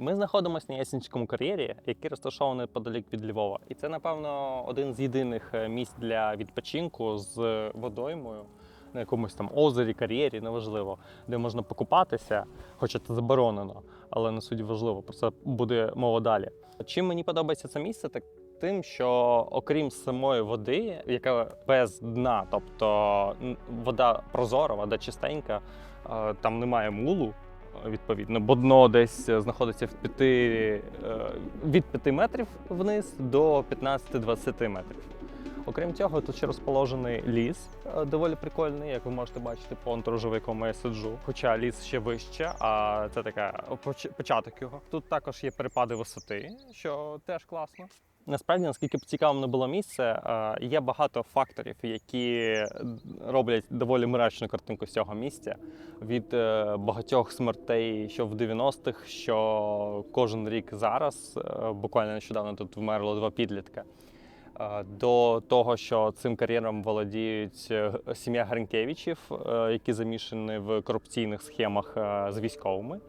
Ми знаходимося на Ясінському кар'єрі, який розташований подалік від Львова. І це, напевно, один з єдиних е, місць для відпочинку з водоймою на якомусь там озері, кар'єрі, неважливо, де можна покупатися, хоча це заборонено, але не суді важливо. Про це буде мова далі. Чим мені подобається це місце, так тим, що окрім самої води, яка без дна, тобто вода прозора, вода чистенька, е, там немає мулу. Відповідно, бо дно десь е, знаходиться в п'яти, е, від 5 метрів вниз до 15-20 метрів. Окрім цього, тут ще розположений ліс, е, доволі прикольний, як ви можете бачити по в якому я сиджу. Хоча ліс ще вище, а це така поч- початок його. Тут також є перепади висоти, що теж класно. Насправді, наскільки б цікавим не було місце, е, є багато факторів, які роблять доволі мрачну картинку з цього місця. Від е, багатьох смертей, що в 90-х, що кожен рік зараз. Е, Буквально нещодавно тут вмерло два підлітка. До того, що цим кар'єром володіють сім'я Гринкевичів, які замішані в корупційних схемах з військовими.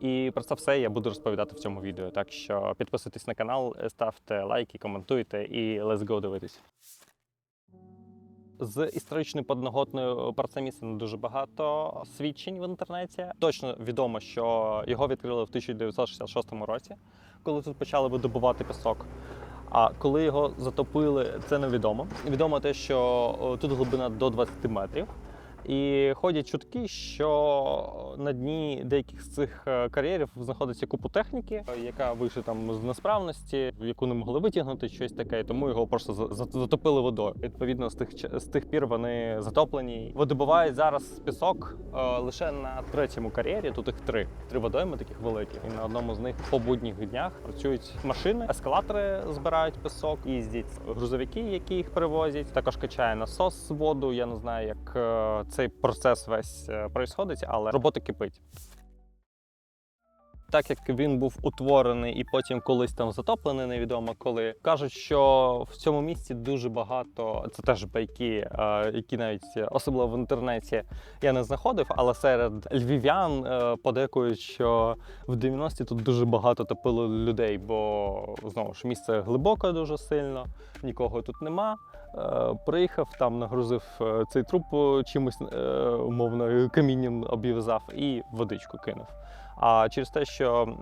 І про це все я буду розповідати в цьому відео. Так що підписуйтесь на канал, ставте лайки, коментуйте і let's go дивитись. З історичною подноготною про це місце не дуже багато свідчень в інтернеті. Точно відомо, що його відкрили в 1966 році, коли тут почали видобувати пісок. А коли його затопили, це невідомо. Відомо те, що тут глибина до 20 метрів. І ходять чутки, що на дні деяких з цих е, кар'єрів знаходиться купу техніки, яка вийшла там з несправності, яку не могли витягнути, щось таке, тому його просто за- за- затопили водою. Відповідно, з тих з тих пір вони затоплені. Видобувають зараз пісок е, лише на третьому кар'єрі. Тут їх три. Три водойми таких великих. І на одному з них по будніх днях працюють машини, ескалатори збирають пісок, їздять грузовики, які їх привозять. Також качає насос воду. Я не знаю, як е, цей процес весь е, происходить, але робота кипить. Так як він був утворений і потім колись там затоплений, невідомо коли кажуть, що в цьому місці дуже багато. Це теж байки, е, які навіть особливо в інтернеті я не знаходив, але серед львів'ян е, подекують, що в 90-ті тут дуже багато топило людей, бо знову ж місце глибоке дуже сильно, нікого тут нема. Е, Приїхав там, нагрузив е, цей труп е, чимось умовно камінням обв'язав і водичку кинув. А через те, що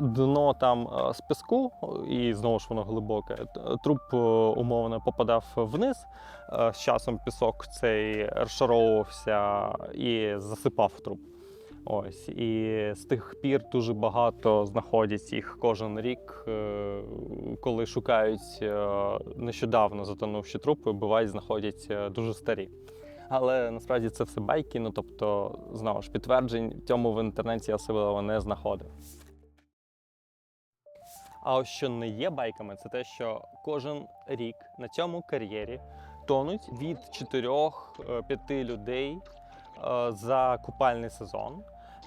дно там з піску, і знову ж воно глибоке, труп умовно попадав вниз. З часом пісок цей розшаровувався і засипав труп. Ось і з тих пір дуже багато знаходять їх кожен рік, е, коли шукають е, нещодавно затонувші трупи, бувають знаходять е, дуже старі. Але насправді це все байки. Ну тобто, знову ж підтверджень цьому в інтернеті особливо не знаходив. А ось що не є байками, це те, що кожен рік на цьому кар'єрі тонуть від 4-5 людей за купальний сезон.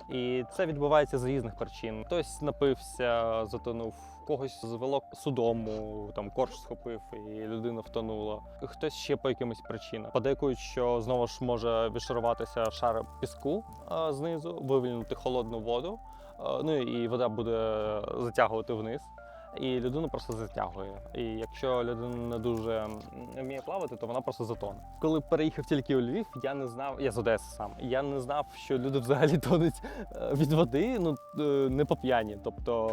І це відбувається з різних причин. Хтось напився, затонув, когось звело судому, там корж схопив і людина втонула. Хтось ще по якимось причинам. Подейкують, що знову ж може відшаруватися шар піску е, знизу, вивільнити холодну воду. е, Ну і вода буде затягувати вниз. І людину просто затягує. І якщо людина не дуже вміє плавати, то вона просто затоне. Коли переїхав тільки у Львів, я не знав, я з Одеси сам. Я не знав, що люди взагалі тонуть е, від води, ну е, не по п'яні. Тобто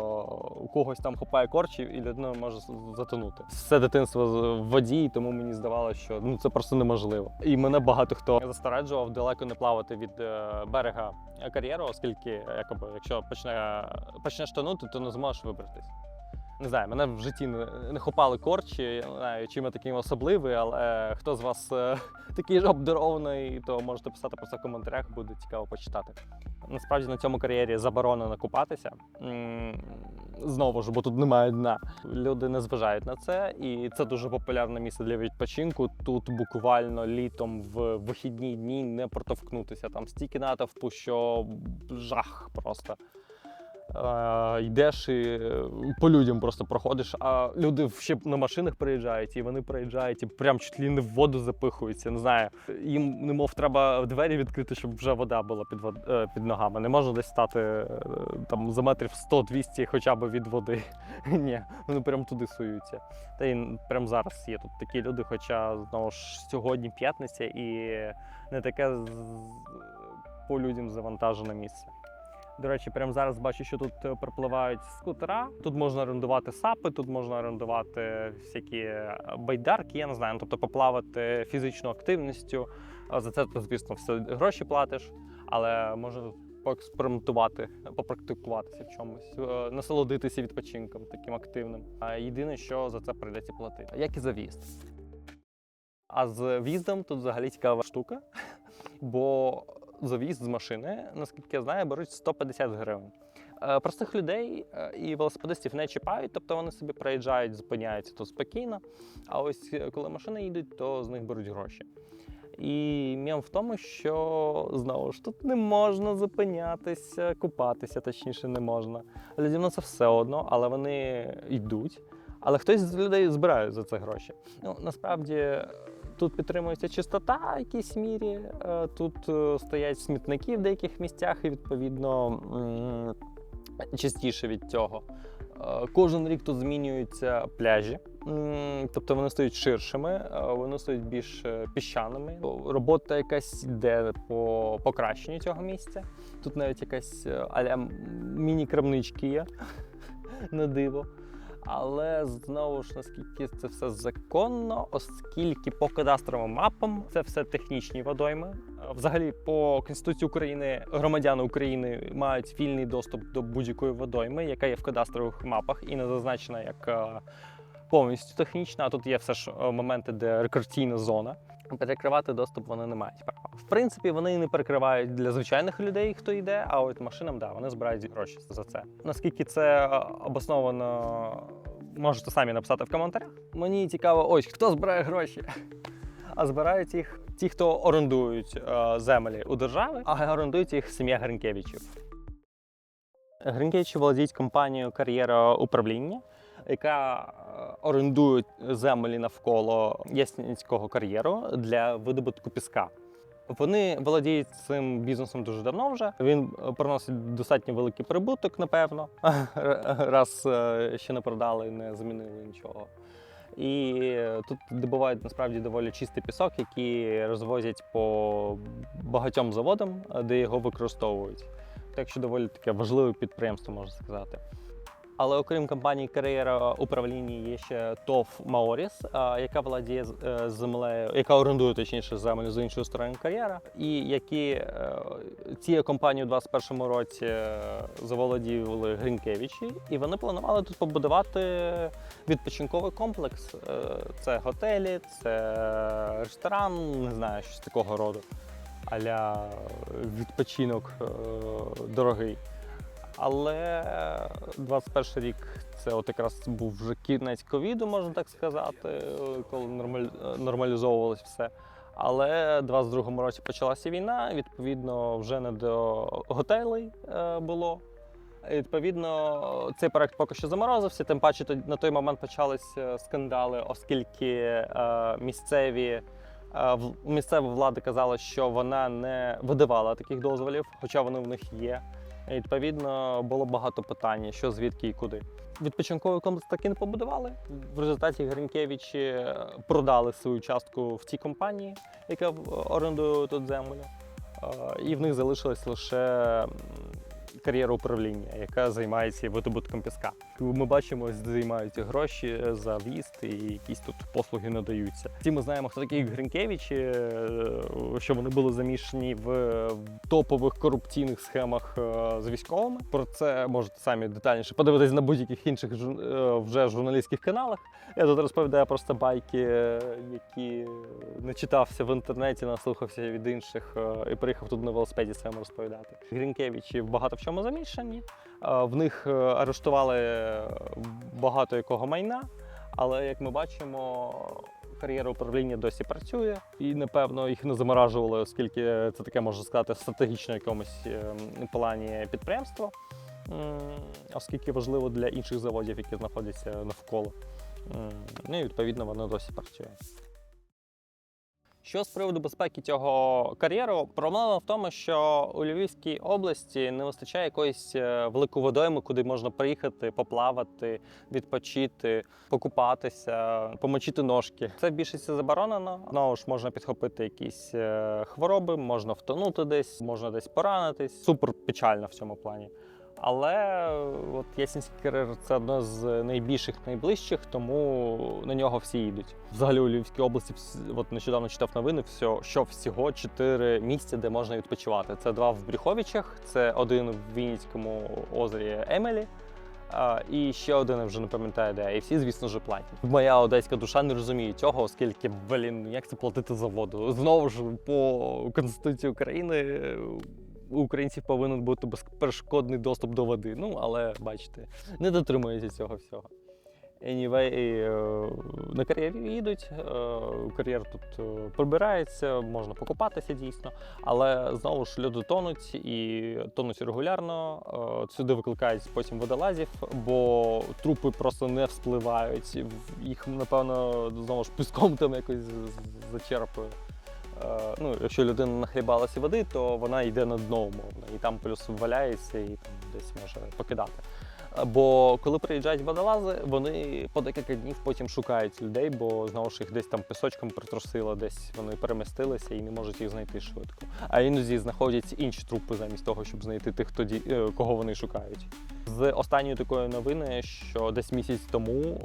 у когось там хопає корчів, і людина може затонути. Все дитинство в воді, тому мені здавалося, що ну це просто неможливо. І мене багато хто застережував далеко не плавати від е, берега кар'єру, оскільки якоби, якщо почне почнеш тонути, то не зможеш вибратись. Не знаю, мене в житті не, хопали корчі. Я не знаю, чим я таким особливий, але хто з вас е, такий ж обдарований, то можете писати про це в коментарях, буде цікаво почитати. Насправді на цьому кар'єрі заборонено купатися. Знову ж, бо тут немає дна. Люди не зважають на це, і це дуже популярне місце для відпочинку. Тут буквально літом в вихідні дні не протовкнутися. Там стільки натовпу, що жах просто. Е, йдеш і е, по людям просто проходиш, а люди ще на машинах приїжджають, і вони приїжджають і прям чуть ли не в воду запихуються. Не знаю. Їм немов треба двері відкрити, щоб вже вода була під вод... е, під ногами. Не можна десь стати там за метрів 100-200 хоча б від води. Ні, вони прям туди суються. Та й прям зараз є тут такі люди, хоча знову ж сьогодні п'ятниця і не таке по людям завантажене місце. До речі, прямо зараз бачу, що тут е, припливають скутера. Тут можна орендувати сапи, тут можна орендувати всякі е, байдарки, я не знаю, ну, тобто поплавати фізичною активністю. За це звісно, все гроші платиш, але можна поекспериментувати, попрактикуватися в чомусь, е, насолодитися відпочинком таким активним. А єдине, що за це прийдеться платити, як і за в'їзд. А з в'їздом тут взагалі цікава штука, бо за в'їзд з машини, наскільки я знаю, беруть 150 гривень. Е, Простих людей е, і велосипедистів не чіпають, тобто вони собі проїжджають, зупиняються тут спокійно. А ось е, коли машини їдуть, то з них беруть гроші. І м'ям в тому, що знову ж тут не можна зупинятися, купатися, точніше, не можна. Людям це все одно, але вони йдуть. Але хтось з людей збирає за це гроші. Ну насправді тут підтримується чистота в якійсь мірі. е, Тут е, стоять смітники в деяких місцях, і відповідно частіше від цього. Е, Кожен рік тут змінюються пляжі, тобто вони стають ширшими, вони стають більш піщаними. Робота якась йде по покращенню цього місця. Тут навіть якась аля міні-крамнички є на диво. Але знову ж наскільки це все законно, оскільки по кадастровим мапам це все технічні водойми. Е, Взагалі, по Конституції України громадяни України мають вільний доступ до будь-якої водойми, яка є в кадастрових мапах і не зазначена як е, повністю технічна. А тут є все ж е, моменти, де рекреаційна зона. Перекривати доступ вони не мають права. В принципі, вони не перекривають для звичайних людей, хто йде, а от машинам, да, вони збирають гроші за це. Наскільки це е, обосновано, можете самі написати в коментарях. Мені цікаво, ось хто збирає гроші. А збирають їх ті, хто орендують е, землі у держави, а орендують їх сім'я Гринкевичів. Гринкевичі володіють компанією кар'єра управління, яка орендує землі навколо Ясніцького кар'єру для видобутку піска. Вони володіють цим бізнесом дуже давно вже. Він е, приносить достатньо великий прибуток, напевно, раз е, ще не продали, не змінили нічого. І е, тут добувають насправді доволі чистий пісок, який розвозять по багатьом заводам, де його використовують. Так що доволі таке важливе підприємство, можна сказати. Але окрім компанії кар'єра управління є ще ТОВ Маоріс, яка володіє з- е, землею, яка орендує точніше землю з іншої сторони кар'єра, і які е, цією компанією у 2021 році е, заволоділи Гринкевичі, і вони планували тут побудувати відпочинковий комплекс. Е, Це готелі, це ресторан, не знаю, щось такого роду. Аля відпочинок е, дорогий. Але 21 рік це от якраз був вже кінець ковіду, можна так сказати, е, коли е, нормалізовувалось все. Але в 22-му році почалася війна, відповідно, вже не до готелей е, було. Відповідно, цей проект поки що заморозився. Тим паче на той момент почалися скандали, оскільки е, місцеві е, місцева влада казала, що вона не видавала таких дозволів, хоча вони в них є. І, Відповідно, було багато питань, що звідки і куди. Відпочинковий комплекс таки не побудували. В результаті Гринкевичі е, продали свою частку в цій компанії, яка орендує тут землю. Е, І в них залишилось лише кар'єра управління, яка займається видобутком піска. Ми бачимо, ось займаються гроші за в'їзд і якісь тут послуги надаються. Всі ми знаємо, хто такі Гринкевичі, е, що вони були замішані в топових корупційних схемах е, з військовими. Про це можете самі детальніше подивитись на будь-яких інших е, вже журналістських каналах. Я тут розповідаю просто байки, які не читався в інтернеті, наслухався від інших і приїхав тут на велосипеді своєму розповідати. Гринкевичі багато в чому замішані. Е, В них е, арештували багато якого майна, але як ми бачимо, кар'єра управління досі працює, і напевно їх не заморажували, оскільки це таке можна сказати стратегічно якомусь ем, плані підприємство. оскільки важливо для інших заводів, які знаходяться навколо. Ну і відповідно воно досі працює. Що з приводу безпеки цього кар'єру? Проблема в тому, що у Львівській області не вистачає якоїсь е, великої водойми, куди можна приїхати, поплавати, відпочити, покупатися, помочити ножки. Це в більшості заборонено. Знову ж можна підхопити якісь е, хвороби, можна втонути десь, можна десь поранитись. Супер печально в цьому плані. Але от Ясінський кар'єр це одне з найбільших, найближчих, тому на нього всі їдуть. Взагалі у Львівській області от нещодавно читав новини, що всього чотири місця, де можна відпочивати. Це два в Брюховичах, це один в Вінницькому озері Емелі. І ще один я вже не пам'ятаю де. І всі, звісно ж, платять. Моя одеська душа не розуміє цього, оскільки, блін, як це платити за воду? Знову ж по Конституції України у українців повинен бути безперешкодний доступ до води. Ну, але бачите, не дотримується цього всього. Anyway, е, на кар'єрі їдуть, е, кар'єр тут е, прибирається, можна покупатися дійсно, але знову ж люди тонуть і тонуть регулярно. Сюди викликають потім водолазів, бо трупи просто не вспливають. Їх, напевно, знову ж піском там якось зачерпує. Е, Ну, якщо людина нахлібалася води, то вона йде на дно умовно, і там плюс валяється і там десь може покидати. Бо коли приїжджають водолази, вони по декілька днів потім шукають людей, бо знову ж їх десь там пісочком притрусило, десь вони перемістилися і не можуть їх знайти швидко. А іноді знаходять інші трупи замість того, щоб знайти тих, хто ді- е, кого вони шукають. З останньої такої новини, що десь місяць тому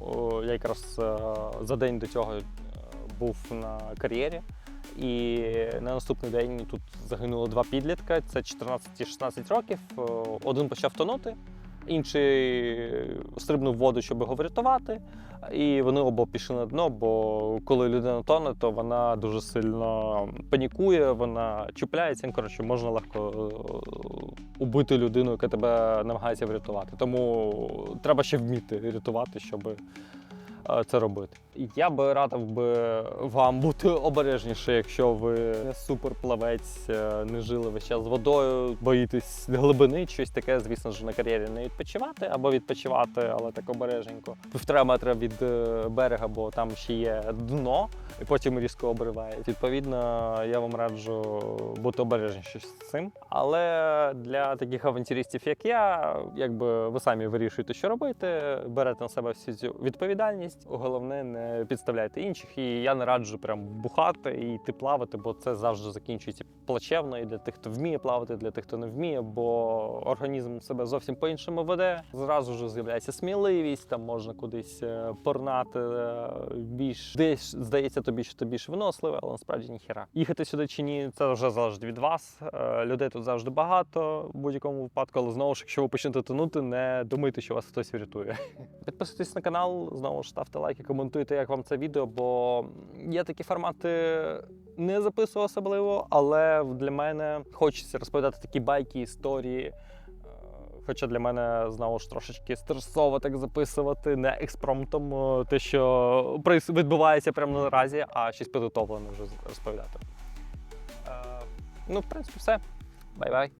якраз е, за день до цього був на кар'єрі. І на наступний день тут загинуло два підлітка. Це 14 і 16 років. Е, Один почав тонути, інший стрибнув воду, щоб його врятувати. І вони оба пішли на дно, бо коли людина тоне, то вона дуже сильно панікує, вона чіпляється. Ну, Коротше, можна легко е, убити людину, яка тебе намагається врятувати. Тому треба ще вміти рятувати, щоб е, це робити. Я би радив би вам бути обережніше, якщо ви не суперплавець, е, не жили весь час з водою, боїтесь глибини, щось таке, звісно ж, на кар'єрі не відпочивати або відпочивати, але так обережненько. Півтора метра від е, берега, бо там ще є дно, і потім різко обриває. Відповідно, я вам раджу бути обережніше з цим. Але для таких авантюристів, як я, якби ви самі вирішуєте, що робити, берете на себе всю цю відповідальність. Головне, не підставляйте інших. І я не раджу прям бухати і йти плавати, бо це завжди закінчується плачевно і для тих, хто вміє плавати, для тих, хто не вміє, бо організм себе зовсім по-іншому веде. Зразу ж з'являється сміливість, там можна кудись е, порнати е, більш десь здається тобі, що ти більш виносливий, але насправді ніхера. Їхати сюди чи ні, це вже залежить від вас. Е, Людей тут завжди багато в будь-якому випадку, але знову ж, якщо ви почнете тонути, не думайте, що вас хтось врятує. Підписуйтесь на канал, знову ж ставте лайки, коментуйте, як вам це відео, бо я такі формати не записував особливо, але для мене хочеться розповідати такі байки, історії. Е, Хоча для мене знову ж трошечки стресово так записувати, не експромтом, е, те, що відбувається прямо наразі, а щось підготовлене вже розповідати. Е, Ну, в принципі, все. Бай-бай.